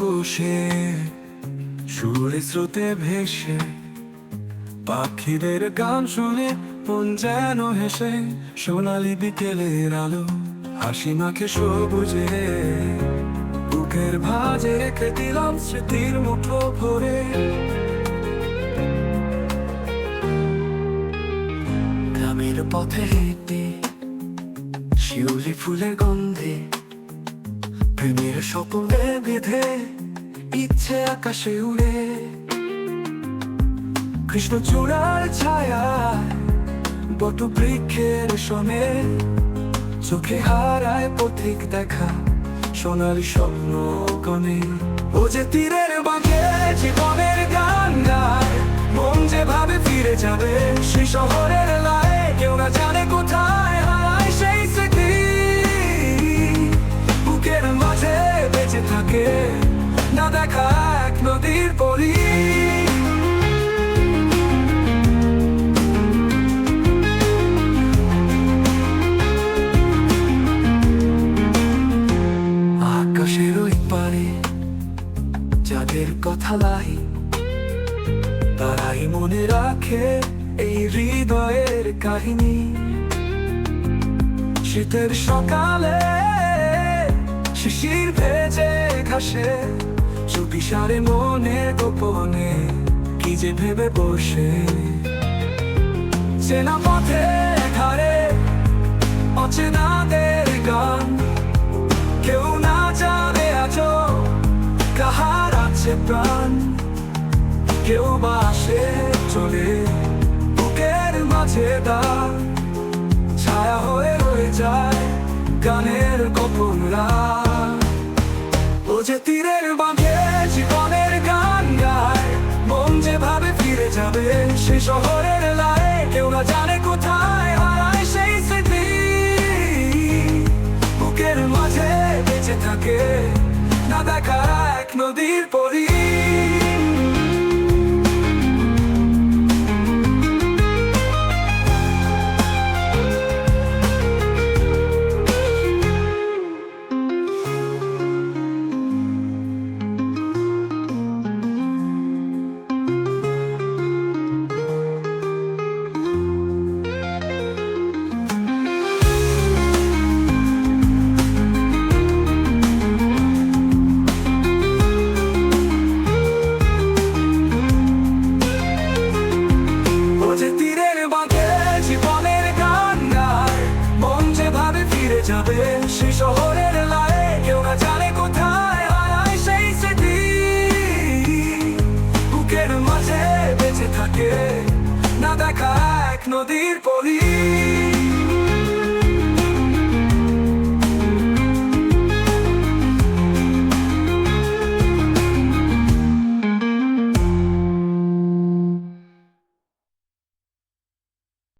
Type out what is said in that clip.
বসে, সুরে স্রোতে ভেসে, পাখিদের গান শুনে মন যেন হেসে, সোনালি বিকেলের আলো, হাসি মাখে সবুজে। বুকের ভাজে রেখে দিলাম স্মৃতির মুঠো ভরে। গ্রামের পথে হেঁটে, শিউলি ফুলের গন্ধে প্রেমের স্বপ্নে বেঁধে ইচ্ছে আকাশে উড়ে। কৃষ্ণ চূড়ার ছায়া বট বৃক্ষের সনে চোখে হারায় পথিক দেখা সোনার স্বপ্ন কনে। ও যে তীরের বাঁকে জীবনের গান গায়, মন যেভাবে ফিরে যাবে সেই শহরের লাই যাদের কথা লাই তারাই মনে রাখে এই হৃদয়ের কাহিনী। শীতের সকালে শিশির ভেজে ঘাসে চুপি সারে মনে গোপনে, কি যে ভেবে বসে। চেনা পথে ধারে অচেনাদের গান। কেউ না জানে আজো কাহার আছে প্রাণ। কেউ বা আসে চলে, বুকের মাঝে দাগ ছায়া হয়ে রয়ে যায় গানের গোপন ও যে তীরের বাঁধে জীবনের গান গায়, মন যেভাবে ফিরে যাবে সে শহরের লাই কেউ না জানে কোথায় হারায় সেই স্মৃতি। বুকের মাঝে বেঁচে থাকে, না দেখা এক নদীর পরী। ফিরে সেই শহরের লায়ে কেউ না জানে কোথায় হারায় সেই স্মৃতি। বুকের মাঝে বেঁচে থাকে, না দেখা এক নদীর পরী